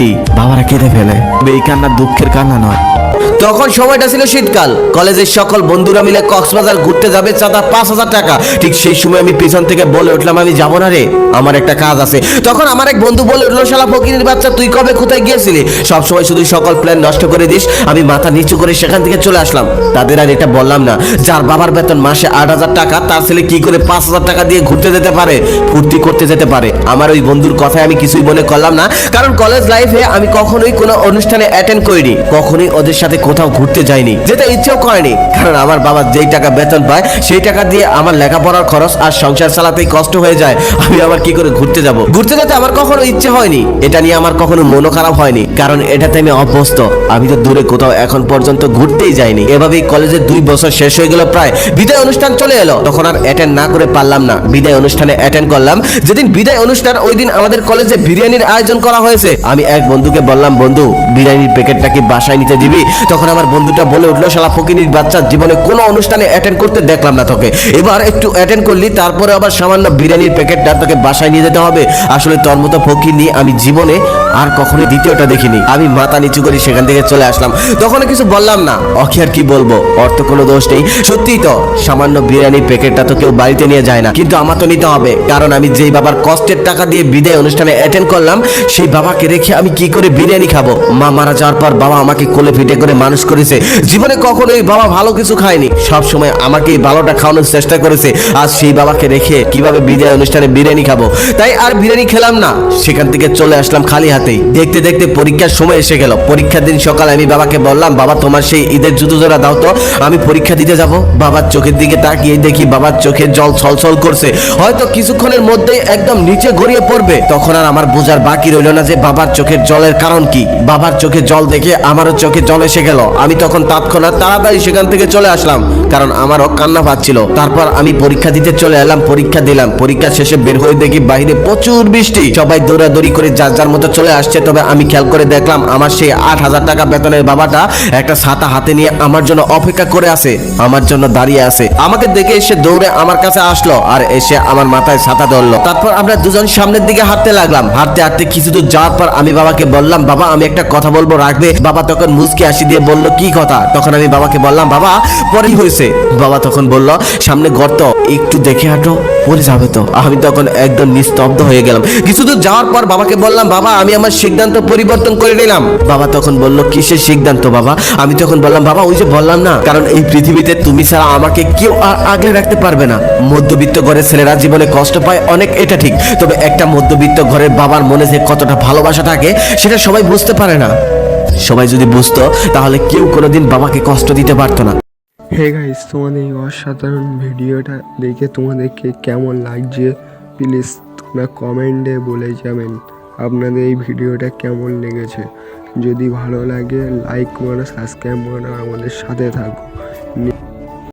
সত্যি বাবারা কেঁদে ফেলে। এই কান্না দুঃখের কান্না নয়। তখন সময়টা ছিল শীতকাল। কলেজের সকল বন্ধুরা মিলে কক্সবাজার ঘুরতে যাবে চাঁদা পাঁচ হাজার টাকা। ঠিক সেই সময় আমি পিছন থেকে বলে উঠলাম, আমি যাব না রে। আমার একটা কাজ আছে। তখন আমার এক বন্ধু বলে উঠল, শালা ফকিরের বাচ্চা, তুই কবে কোথায় গিয়েছিলি? সব সময় শুধু সকল প্ল্যান নষ্ট করে দিস। আমি মাথা নিচু করে সেখান থেকে চলে আসলাম। তাদের আর এটা বললাম না। যার বাবার বেতন মাসে আট হাজার টাকা, তার ছেলে কি করে পাঁচ হাজার টাকা দিয়ে ঘুরতে যেতে পারে? ফুর্তি করতে যেতে পারে। আমার ওই বন্ধুর কথায় আমি কিছুই মনে করলাম না। কারণ কলেজ লাইফে আমি কখনোই কোনো অনুষ্ঠানে অ্যাটেন্ড করিনি, কখনোই ওদের সাথে কোথাও ঘুরতে যাইনি যেটা ইচ্ছেও করেনি। কারণ আমার বাবা যেই টাকা বেতন পায়, সেই টাকা দিয়ে আমার লেখাপড়ার খরচ আর সংসার চালাতেই কষ্ট হয়ে যায়। আমি আবার কি করে ঘুরতে যাব? ঘুরতে যেতে আমার কখনো ইচ্ছে হয়নি। এটা নিয়ে আমার কখনো মনও খারাপ হয়নি, কারণ এটাতে আমি অভ্যস্ত। আমি তো দূরে কোথাও এখন পর্যন্ত ঘুরতেই যাইনি। এভাবেই কলেজের দুই বছর শেষ হয়ে গেল প্রায়। বিদায় অনুষ্ঠান চলে এলো। তখন আর অ্যাটেন্ড না করে পারলাম না। বিদায় অনুষ্ঠানে অ্যাটেন্ড করলাম। যেদিন বিদায় অনুষ্ঠান, ওই দিন আমাদের কলেজে বিরিয়ানির আয়োজন করা হয়েছে। আমি এক বন্ধুকে বললাম, বন্ধু, বিরিয়ানির প্যাকেটটা কি বাসায় নিতে দিবি? তখন আমার বন্ধুটা বলে উঠল, শালা ফকিনির বাচ্চা জীবনে কোনো অনুষ্ঠানে অ্যাটেন্ড করতে দেখলাম না তোকে। এবার একটু অ্যাটেন্ড করলি, তারপরে আবার সামান্য বিরিয়ানির প্যাকেটটা তোকে বাসায় নিয়ে যেতে হবে। আসলে তোর মতো ফকিনি আমি জীবনে আর কখনো দ্বিতীয়টা দেখিনি। আমি মাথা নিচু করে সেখান থেকে চলে আসলাম। তখন কিছু বললাম না। অকি আর কি বলব? অর্থ কোনো দোষ নেই। সত্যিই তো, সামান্য বিরিয়ানির প্যাকেটটা তো কেউ বাড়িতে নিয়ে যায় না। কিন্তু আমার তো নিতে হবে। কারণ আমি যেই বাবার কষ্টের টাকা দিয়ে বিদায় অনুষ্ঠানে অ্যাটেন্ড করলাম, সেই বাবাকে রেখে আমি কি করে বিরিয়ানি খাব? মা মারা যাওয়ার পর বাবা আমাকে কোলে পিঠে করে মানুষ করেছে। জীবনে কখনোই বাবা ভালো কিছু খায়নি। সব সময় আমাকে ভালোটা খাওয়ানোর চেষ্টা করেছে। আজ সেই বাবাকে রেখে কীভাবে বিদায় অনুষ্ঠানে বিরিয়ানি খাব? তাই আর বিরিয়ানি খেলাম না। সেখান থেকে চলে আসলাম খালি হাতেই। দেখতে দেখতে পরীক্ষার সময় এসে গেল। পরীক্ষার দিন সকালে আমি বাবাকে বললাম, বাবা, তোমার সেই ঈদের জুতো জোড়া দাও তো। আমি পরীক্ষা দিতে যাব। বাবার চোখের দিকে তাকিয়ে দেখি বাবার চোখে জল ছলছল করছে। হয়তো কিছুক্ষণের মধ্যেই একদম নিচে গড়িয়ে পড়বে। তখন আর আমার বোঝার বাকি রইল না যে বাবার চোখের জলের কারণ কি? বাবার চোখে জল দেখে আমারও চোখে জল এসে গেল। আমি তখন তৎক্ষণাৎ তাড়াতাড়ি সেখান থেকে চলে আসলাম, কারণ আমারও কান্না পাচ্ছিল তারপর আমি পরীক্ষা দিতে চলে এলাম, পরীক্ষা দিলাম। পরীক্ষা শেষে বের হয়ে দেখি বাইরে প্রচুর বৃষ্টি। সবাই দৌড়াদৌড়ি করে যার যার মতো চলে আসছে, তবে আমি খেয়াল করে দেখলাম আমার সেই আট হাজার টাকা বেতনের বাবাটা একটা ছাতা হাতে নিয়ে আমার জন্য অপেক্ষা করে আছে, আমার জন্য দাঁড়িয়ে আছে। আমাকে দেখে এসে দৌড়ে আমার কাছে আসলো আর এসে আমার মাথায় ছাতা ধরলো। তারপর আমরা দুজন সামনের দিকে হাঁটতে লাগলাম। হাঁটতে হাঁটতে কিছু দূর যাওয়ার পর আমি বাবাকে বললাম, বাবা, আমি একটা কথা বলব, রাখবে? বাবা তখন মুসকে আসি দিয়ে বলল, কি কথা? তখন আমি বাবাকে বললাম, বাবা, পরেই হয়েছে। বাবা তখন বলল, সামনে গর্ত, একটু দেখে হাঁটো, পড়ে যাবে তো। আমি তখন একদম নিস্তব্ধ হয়ে গেলাম। কিছু দূর যাওয়ার পর বাবাকে বললাম, বাবা, আমি আমার সিদ্ধান্ত পরিবর্তন করে নিলাম। বাবা তখন বলল, কিসের সিদ্ধান্ত বাবা? আমি তখন বললাম, বাবা, ওই যে বললাম না, কারণ এই পৃথিবীতে তুমি ছাড়া আমাকে কেউ আর আগলে রাখতে পারবে না। মধ্যবিত্ত ঘরের ছেলেরা জীবনে কষ্ট পায়, অনেক এটা ঠিক, তবে একটা মধ্যবিত্ত ঘরের বাবার মনে যে কতটা ভালোবাসা থাকে সেটা সবাই বুঝতে পারে না। সবাই যদি বুঝতো, তাহলে কেউ কোনোদিন বাবাকে কষ্ট দিতে পারতো না। হে গাইস, তোমাদের এই অসাধারণ ভিডিওটা দেখে তোমাদেরকে কেমন লাগছে প্লিজ তোমরা কমেন্টে বলে যাবেন আপনাদের এই ভিডিওটা কেমন লেগেছে। যদি ভালো লাগে লাইক করো সাবস্ক্রাইব করো, আমাদের সাথে থাকো।